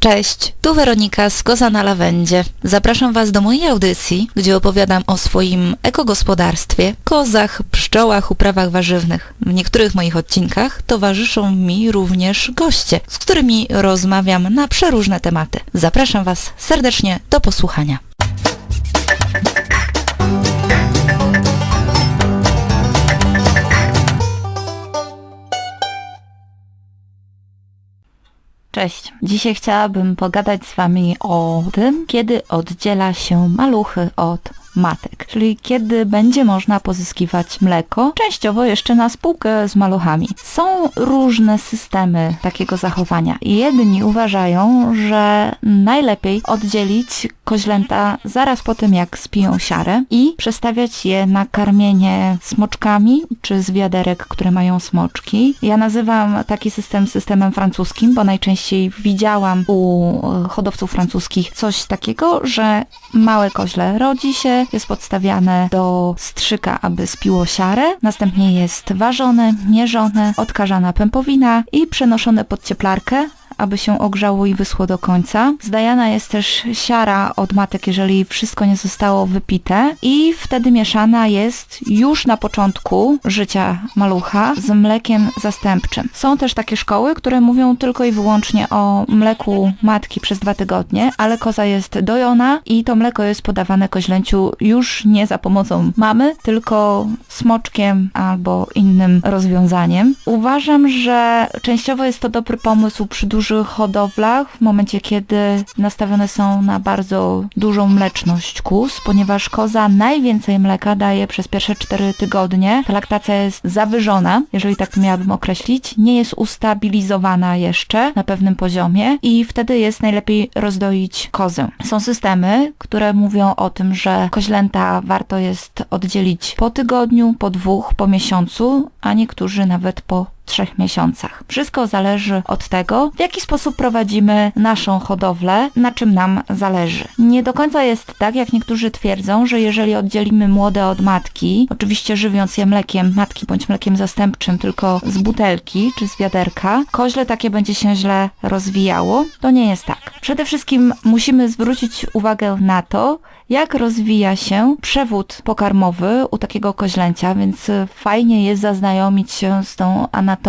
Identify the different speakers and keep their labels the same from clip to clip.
Speaker 1: Cześć, tu Weronika z Koza na Lawendzie. Zapraszam Was do mojej audycji, gdzie opowiadam o swoim ekogospodarstwie, kozach, pszczołach, uprawach warzywnych. W niektórych moich odcinkach towarzyszą mi również goście, z którymi rozmawiam na przeróżne tematy. Zapraszam Was serdecznie do posłuchania. Cześć. Dzisiaj chciałabym pogadać z Wami o tym, kiedy oddziela się maluchy od matek, czyli kiedy będzie można pozyskiwać mleko, częściowo jeszcze na spółkę z maluchami. Są różne systemy takiego zachowania. Jedni uważają, że najlepiej oddzielić koźlęta zaraz po tym, jak spiją siarę i przestawiać je na karmienie smoczkami czy z wiaderek, które mają smoczki. Ja nazywam taki system systemem francuskim, bo najczęściej widziałam u hodowców francuskich coś takiego, że małe koźle rodzi się, jest podstawiane do strzyka, aby spiło siarę, następnie jest ważone, mierzone, odkażana pępowina i przenoszone pod cieplarkę, aby się ogrzało i wyschło do końca. Zdajana jest też siara od matek, jeżeli wszystko nie zostało wypite i wtedy mieszana jest już na początku życia malucha z mlekiem zastępczym. Są też takie szkoły, które mówią tylko i wyłącznie o mleku matki przez dwa tygodnie, ale koza jest dojona i to mleko jest podawane koźlęciu już nie za pomocą mamy, tylko smoczkiem albo innym rozwiązaniem. Uważam, że częściowo jest to dobry pomysł przy dużym dużych hodowlach, w momencie kiedy nastawione są na bardzo dużą mleczność kóz, ponieważ koza najwięcej mleka daje przez pierwsze 4 tygodnie. Ta laktacja jest zawyżona, jeżeli tak to miałabym określić, nie jest ustabilizowana jeszcze na pewnym poziomie i wtedy jest najlepiej rozdoić kozę. Są systemy, które mówią o tym, że koźlęta warto jest oddzielić po tygodniu, po dwóch, po miesiącu, a niektórzy nawet po trzech miesiącach. Wszystko zależy od tego, w jaki sposób prowadzimy naszą hodowlę, na czym nam zależy. Nie do końca jest tak, jak niektórzy twierdzą, że jeżeli oddzielimy młode od matki, oczywiście żywiąc je mlekiem matki bądź mlekiem zastępczym tylko z butelki czy z wiaderka, koźle takie będzie się źle rozwijało. To nie jest tak. Przede wszystkim musimy zwrócić uwagę na to, jak rozwija się przewód pokarmowy u takiego koźlęcia, więc fajnie jest zaznajomić się z tą anatomią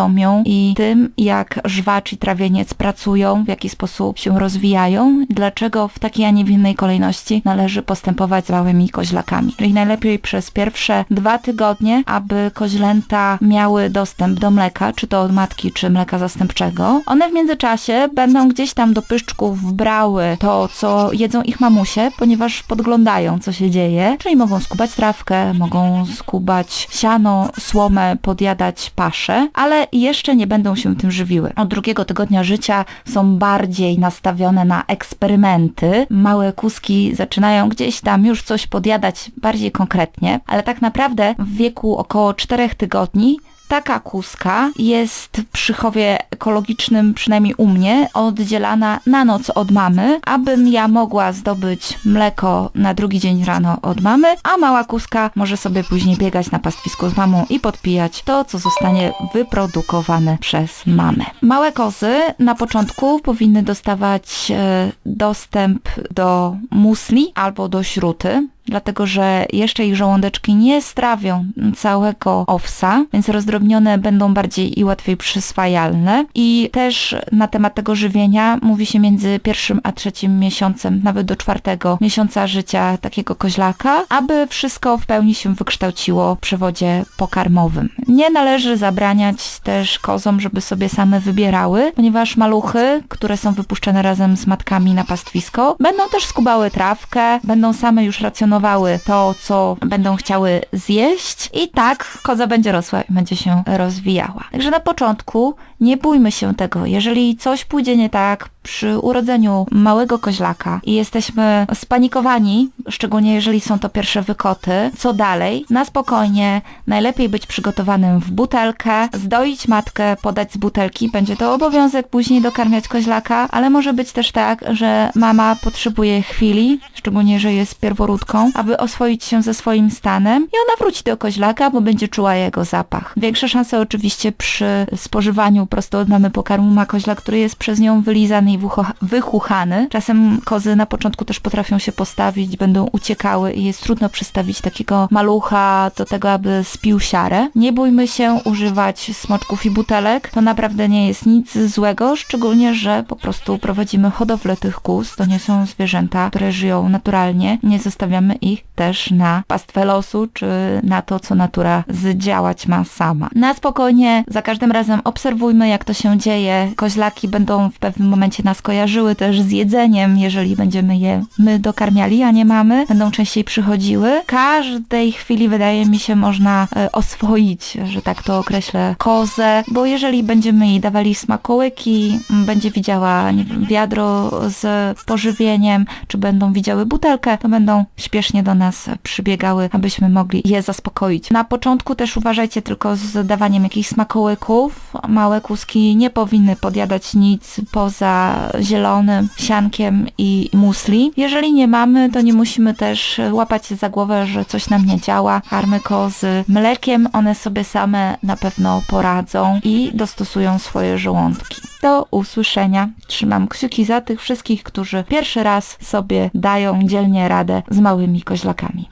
Speaker 1: i tym, jak żwacz i trawieniec pracują, w jaki sposób się rozwijają, dlaczego w takiej, a nie w innej kolejności należy postępować z małymi koźlakami. Czyli najlepiej przez pierwsze dwa tygodnie, aby koźlęta miały dostęp do mleka, czy to od matki, czy mleka zastępczego. One w międzyczasie będą gdzieś tam do pyszczków wbrały to, co jedzą ich mamusie, ponieważ podglądają co się dzieje, czyli mogą skubać trawkę, mogą skubać siano, słomę, podjadać paszę, ale jeszcze nie będą się tym żywiły. Od drugiego tygodnia życia są bardziej nastawione na eksperymenty. Małe kuski zaczynają gdzieś tam już coś podjadać bardziej konkretnie, ale tak naprawdę w wieku około 4 tygodni taka kuska jest w przychowie ekologicznym, przynajmniej u mnie, oddzielana na noc od mamy, abym ja mogła zdobyć mleko na drugi dzień rano od mamy, a mała kuska może sobie później biegać na pastwisku z mamą i podpijać to, co zostanie wyprodukowane przez mamę. Małe kozy na początku powinny dostawać e, dostęp do musli albo do śruty dlatego że jeszcze ich żołądeczki nie strawią całego owsa, więc rozdrobnione będą bardziej i łatwiej przyswajalne. I też na temat tego żywienia mówi się między pierwszym a trzecim miesiącem, nawet do czwartego miesiąca życia takiego koźlaka, aby wszystko w pełni się wykształciło w przewodzie pokarmowym. Nie należy zabraniać też kozom, żeby sobie same wybierały, ponieważ maluchy, które są wypuszczone razem z matkami na pastwisko, będą też skubały trawkę, będą same już racjonować to, co będą chciały zjeść i tak koza będzie rosła i będzie się rozwijała. Także na początku nie bójmy się tego. Jeżeli coś pójdzie nie tak przy urodzeniu małego koźlaka i jesteśmy spanikowani, szczególnie jeżeli są to pierwsze wykoty, co dalej? Na spokojnie, najlepiej być przygotowanym w butelkę, zdoić matkę, podać z butelki. Będzie to obowiązek później dokarmiać koźlaka, ale może być też tak, że mama potrzebuje chwili, szczególnie, że jest pierworódką aby oswoić się ze swoim stanem i ona wróci do koźlaka, bo będzie czuła jego zapach. Większe szanse oczywiście przy spożywaniu prosto od mamy pokarmu ma koźla, który jest przez nią wylizany i wychu- wychuchany. Czasem kozy na początku też potrafią się postawić, będą uciekały i jest trudno przystawić takiego malucha do tego, aby spił siarę. Nie bójmy się używać smoczków i butelek. To naprawdę nie jest nic złego, szczególnie, że po prostu prowadzimy hodowlę tych kóz. To nie są zwierzęta, które żyją naturalnie. Nie zostawiamy ich też na pastwę losu, czy na to, co natura zdziałać ma sama. Na spokojnie, za każdym razem obserwujmy, jak to się dzieje. Koźlaki będą w pewnym momencie nas kojarzyły też z jedzeniem, jeżeli będziemy je my dokarmiali, a nie mamy. Będą częściej przychodziły. Każdej chwili wydaje mi się można e, oswoić, że tak to określę, kozę, bo jeżeli będziemy jej dawali smakołyki, będzie widziała wiem, wiadro z pożywieniem, czy będą widziały butelkę, to będą śpiesznie do nas przybiegały, abyśmy mogli je zaspokoić. Na początku też uważajcie tylko z dawaniem jakichś smakołyków. Małe kuski nie powinny podjadać nic poza zielonym siankiem i musli. Jeżeli nie mamy, to nie musimy też łapać się za głowę, że coś nam nie działa. Karmy kozy mlekiem, one sobie same na pewno poradzą i dostosują swoje żołądki. Do usłyszenia. Trzymam kciuki za tych wszystkich, którzy pierwszy raz sobie dają dzielnie radę z małymi koźlakami.